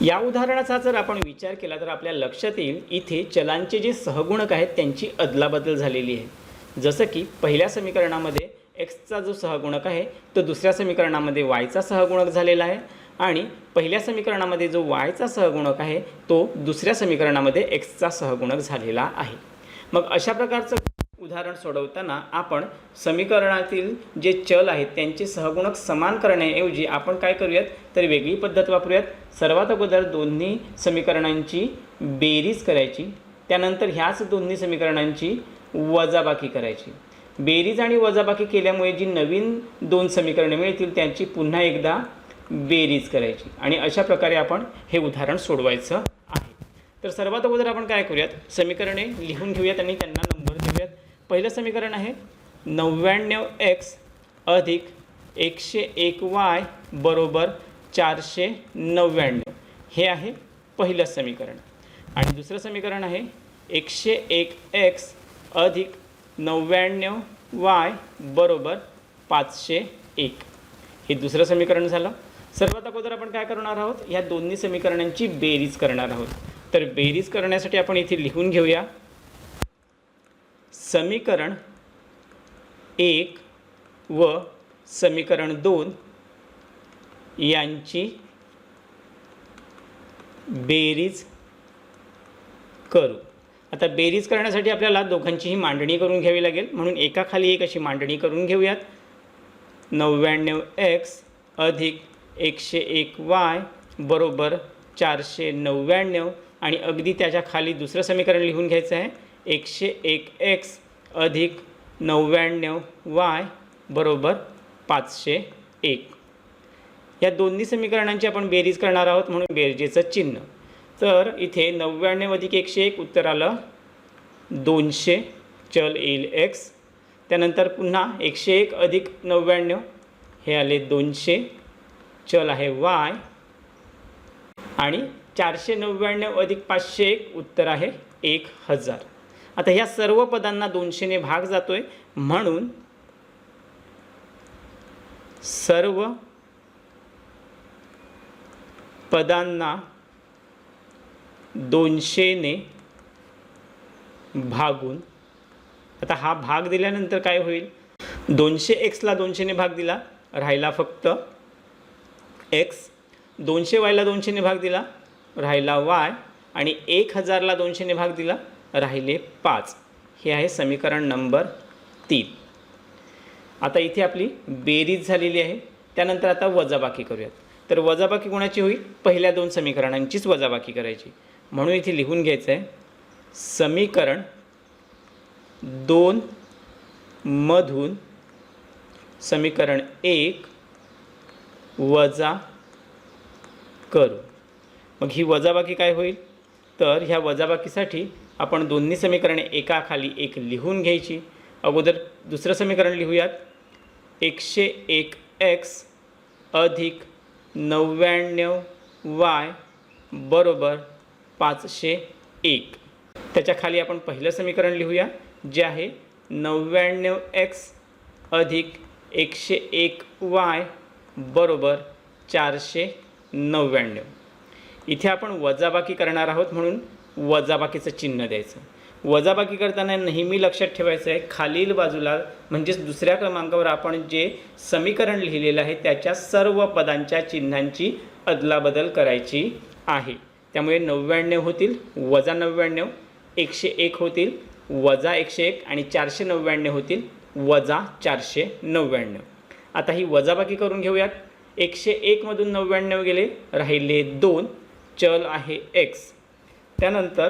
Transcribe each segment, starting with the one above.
या उदाहरणाचा जर आपण विचार केला तर आपल्या लक्षात येईल इथे चलांचे जे सहगुणक आहेत त्यांची अदलाबदल झालेली आहे. जसं की पहिल्या समीकरणामध्ये एक्सचा जो सहगुणक आहे तो दुसऱ्या समीकरणामध्ये वायचा सहगुणक झालेला आहे. आणि पहिल्या समीकरणामध्ये जो वायचा सहगुणक आहे तो दुसऱ्या समीकरणामध्ये एक्सचा सहगुणक झालेला आहे. मग अशा प्रकारचं उदाहरण सोडवताना आपण समीकरणातील जे चल आहेत त्यांचे सहगुणक समान करण्याऐवजी आपण काय करूयात? तर वेगळी पद्धत वापरूयात. सर्वात अगोदर दोन्ही समीकरणांची बेरीज करायची. त्यानंतर ह्याच दोन्ही समीकरणांची वजाबाकी करायची. बेरीज आणि वजाबाकी केल्यामुळे जी नवीन दोन समीकरणे मिळतील त्यांची पुन्हा एकदा बेरीज करायची. आणि अशा प्रकारे आपण हे उदाहरण सोडवायचं आहे. तर सर्वात अगोदर आपण काय करूयात? समीकरणे लिहून घेऊयात आणि त्यांना पहिलं समीकरण आहे नव्याण्णव एक्स अधिक एकशे एक वाय बरोबर चारशे नव्याण्णव. हे आहे पहिलं समीकरण. आणि दुसरं समीकरण आहे एकशे एक एक्स अधिक नव्याण्णव वाय बरोबर पाचशे एक. हे दुसरं समीकरण झालं. सर्वात अगोदर आपण काय करणार आहोत? ह्या दोन्ही समीकरणांची बेरीज करणार आहोत. तर बेरीज करण्यासाठी आपण इथे लिहून घेऊया. समीकरण एक व समीकरण दोन यांची बेरीज करू. आता बेरीज करण्यासाठी आपल्याला दोघांचीही मांडणी करून घ्यावी लागेल. म्हणून एकाखाली एक अशी मांडणी करून घेऊयात. नव्याण्णव एक्स अधिक एकशे एक वाय बरोबर चारशे नव्याण्णव आणि अगदी त्याच्याखाली दुसरं समीकरण लिहून घ्यायचं आहे. एकशे एक एक्स अधिक नव्याण्णव वाय बरोबर पाचशे एक. या दोन्ही समीकरणांची आपण बेरीज करणार आहोत म्हणून बेरजेचं चिन्ह. तर इथे नव्याण्णव अधिक एकशे एक उत्तर आलं. दोनशे चल येईल एक्स. त्यानंतर पुन्हा एकशे एक अधिक नव्याण्णव. हे आले दोनशे चल आहे वाय. आणि चारशे नव्याण्णव अधिक पाचशे एक उत्तर आहे एक हजार. आता ह्या सर्व पदांना दोनशेने भाग जातो आहे म्हणून सर्व पदांना दोनशेने भागून आता हा भाग दिल्यानंतर काय होईल? दोनशे एक्सला दोनशेने भाग दिला राहिला फक्त एक्स दोनशे वायला दोनशेने भाग दिला राहिला वाय आणि एक हजारला दोनशेने भाग दिला राहिले पाच. हे आहे समीकरण नंबर तीन. आता इथे आपली बेरीज झालेली आहे. त्यानंतर आता वजाबाकी करूयात. तर वजाबाकी कोणाची होईल? पहिल्या दोन समीकरणांचीच वजाबाकी करायची. म्हणून इथे लिहून घ्यायचं आहे समीकरण दोन मधून समीकरण एक वजा करू. मग ही वजाबाकी काय होईल? तर ह्या वजाबाकीसाठी आपण दोन्ही समीकरणे एकाखाली एक लिहून घ्यायची. अगोदर दुसरं समीकरण लिहूयात. एकशे एक एक्स अधिक नव्याण्णव वाय बरोबर पाचशे एक. त्याच्याखाली आपण पहिलं समीकरण लिहूया जे आहे नव्याण्णव एक्स अधिक एकशे एक वाय बरोबर चारशे नव्याण्णव. इथे आपण वजाबाकी करणार आहोत म्हणून वजाबाकीचं चिन्ह द्यायचं. वजाबाकी करताना नेहमी लक्षात ठेवायचं आहे खालील बाजूला म्हणजेच दुसऱ्या क्रमांकावर आपण जे समीकरण लिहिलेलं आहे त्याच्या सर्व पदांच्या चिन्हांची अदलाबदल करायची आहे. त्यामुळे नव्याण्णव होतील वजा नव्याण्णव एकशे एक होतील वजा एकशे एक आणि चारशे नव्याण्णव होतील वजा चारशे नव्याण्णव. आता ही वजाबाकी करून घेऊयात. एकशे एकमधून नव्याण्णव गेले राहिले दोन. चल आहे एक्स. त्यानंतर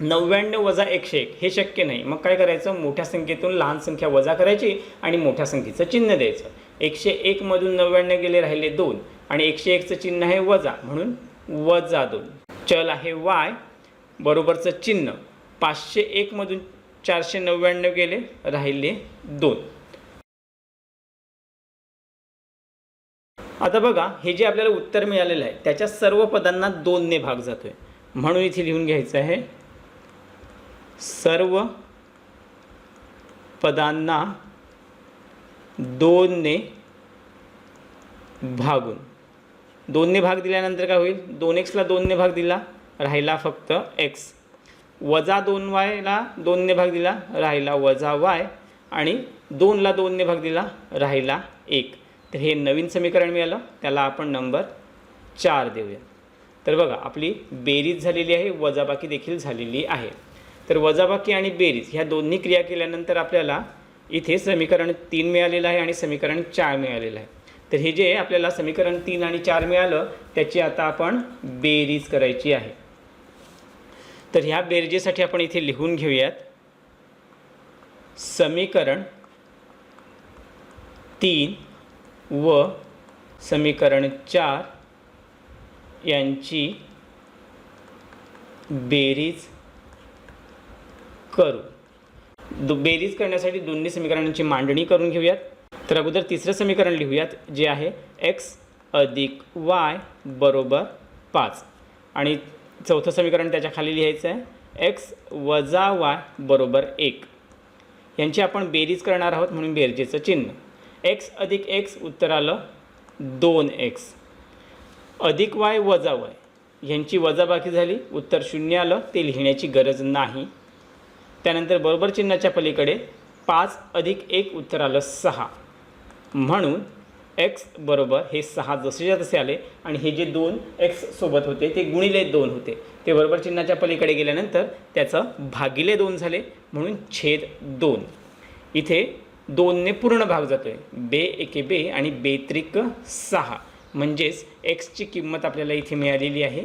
नव्याण्णव वजा एकशे एक हे शक्य नाही. मग काय करायचं? मोठ्या संख्येतून लहान संख्या वजा करायची आणि मोठ्या संख्येचं चिन्ह द्यायचं. एकशे एकमधून नव्याण्णव गेले राहिले दोन आणि एकशे एकचं चिन्ह आहे वजा म्हणून वजा दोन. चल आहे वाय बरोबरचं चिन्ह. पाचशे एकमधून चारशे नव्याण्णव गेले राहिले दोन. आता बघा हे जे आपल्याला उत्तर मिळालेलं आहे त्याच्या सर्व पदांना दोनने भाग जातो आहे म्हणून इथे लिहून घ्यायचं आहे. सर्व पदांना दोनने भागून. दोनने भाग दिल्यानंतर काय होईल? दोन एक्सला दोनने भाग दिला राहिला फक्त एक्स वजा दोन वायला दोनने भाग दिला राहिला वजा वाय आणि दोनला दोनने भाग दिला राहिला एक. तर हे नवीन समीकरण मिळालं. त्याला आपण नंबर चार देऊया. तर बघा आपली बेरीज झालेली आहे वजाबाकी देखील झालेली आहे. तर वजाबाकी आणि बेरीज ह्या दोन्ही क्रिया केल्यानंतर आपल्याला इथे समीकरण तीन मिळालेलं आहे आणि समीकरण चार मिळालेलं आहे. तर हे जे आपल्याला समीकरण तीन आणि चार मिळालं त्याची आता आपण बेरीज करायची आहे. तर ह्या बेरजेसाठी आपण इथे लिहून घेऊयात. समीकरण तीन व समीकरण चार यांची बेरीज करू. दु बेरीज करण्यासाठी दोन्ही समीकरणांची मांडणी करून घेऊयात. तर अगोदर तिसरं समीकरण लिहूयात जे आहे एक्स अधिक वाय बरोबर पाच. आणि चौथं समीकरण त्याच्याखाली लिहायचं आहे एक्स वजा वाय बरोबर एक. यांची आपण बेरीज करणार आहोत म्हणून बेरजेचं चिन्ह. एक्स अधिक एक्स उत्तर आलं दोन एक्स अधिक वाय वजा वाय. ह्यांची वजाबाकी झाली. उत्तर शून्य आलं. ते लिहिण्याची गरज नाही. त्यानंतर बरोबर चिन्हाच्या पलीकडे पाच अधिक एक उत्तर आलं सहा. म्हणून एक्स बरोबर हे सहा जसेच्या तसे आले आणि हे जे दोन एक्स सोबत होते ते गुणिले दोन होते. ते बरोबर चिन्हाच्या पलीकडे गेल्यानंतर त्याचं भागिले दोन झाले. म्हणून छेद दोन. इथे दोनने पूर्ण भाग जातो आहे बे एके बे आणि बेत्रिक सहा. म्हणजेच एक्सची किंमत आपल्याला इथे मिळालेली आहे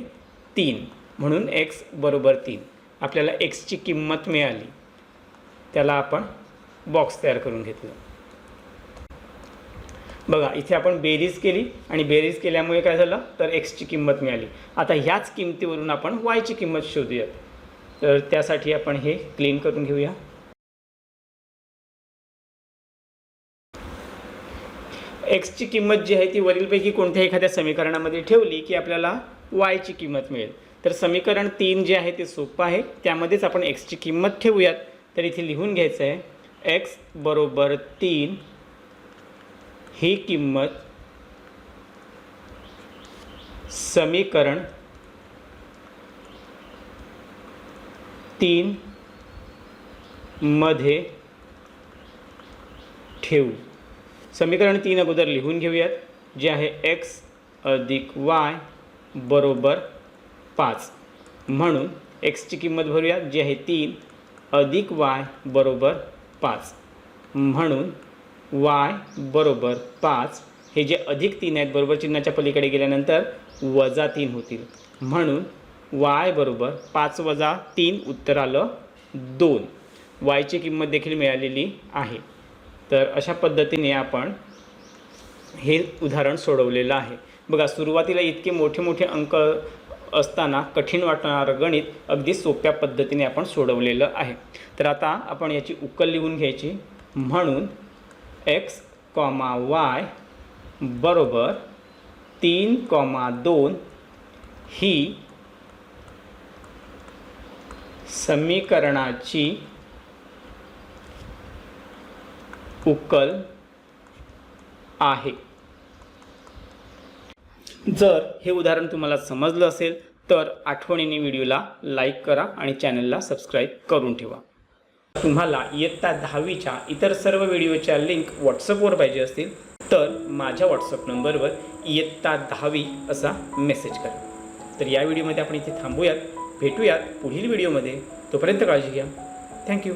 तीन. म्हणून एक्स बरोबर तीन. आपल्याला एक्सची किंमत मिळाली. त्याला आपण बॉक्स तयार करून घेतलं. बघा इथे आपण बेरीज केली आणि बेरीज केल्यामुळे काय झालं? तर एक्सची किंमत मिळाली. आता ह्याच किमतीवरून आपण वायची किंमत शोधूयात. तर त्यासाठी आपण हे क्लीन करून घेऊया. एक्सची किंमत जी आहे ती वरीलपैकी कोणत्या एखाद्या समीकरणामध्ये ठेवली की आपल्याला वायची किंमत मिळेल? तर समीकरण तीन जे आहे ते सोपं आहे. त्यामध्येच आपण एक्सची किंमत ठेवूयात. तर इथे लिहून घ्यायचं आहे एक्स बरोबर तीन ही किंमत समीकरण तीन मध्ये ठेवू. समीकरण तीन अगोदर लिहून घेऊयात जे आहे एक्स अधिक वाय बरोबर पाच. म्हणून एक्सची किंमत भरूयात जी आहे तीन अधिक वाय बरोबर पाच. म्हणून वाय बरोबर पाच हे जे अधिक तीन आहेत बरोबर चिन्हाच्या पलीकडे गेल्यानंतर वजा तीन होतील. म्हणून वाय बरोबर पाच वजा तीन उत्तर आलं दोन. वायची किंमत देखील मिळालेली आहे. तर अशा पद्धतीने आपण हे उदाहरण सोडवलेलं आहे. बघा सुरुवातीला इतके मोठे मोठे अंक असताना कठीण वाटणारं गणित अगदी सोप्या पद्धतीने आपण सोडवलेलं आहे. तर आता आपण याची उकल लिहून घ्यायची. म्हणून एक्स कॉमा वाय बरोबर तीन कॉमा दोन ही समीकरणाची उकल आहे. जर हे उदाहरण तुम्हाला समजलं असेल तर आठवणीने व्हिडिओला लाईक करा आणि चॅनलला सबस्क्राईब करून ठेवा. तुम्हाला इयत्ता दहावीच्या इतर सर्व व्हिडिओच्या लिंक व्हॉट्सअपवर पाहिजे असतील तर माझ्या व्हॉट्सअप नंबरवर इयत्ता दहावी असा मेसेज करा. तर या व्हिडिओमध्ये आपण इथे थांबूयात भेटूयात पुढील व्हिडिओमध्ये. तोपर्यंत काळजी घ्या. थँक्यू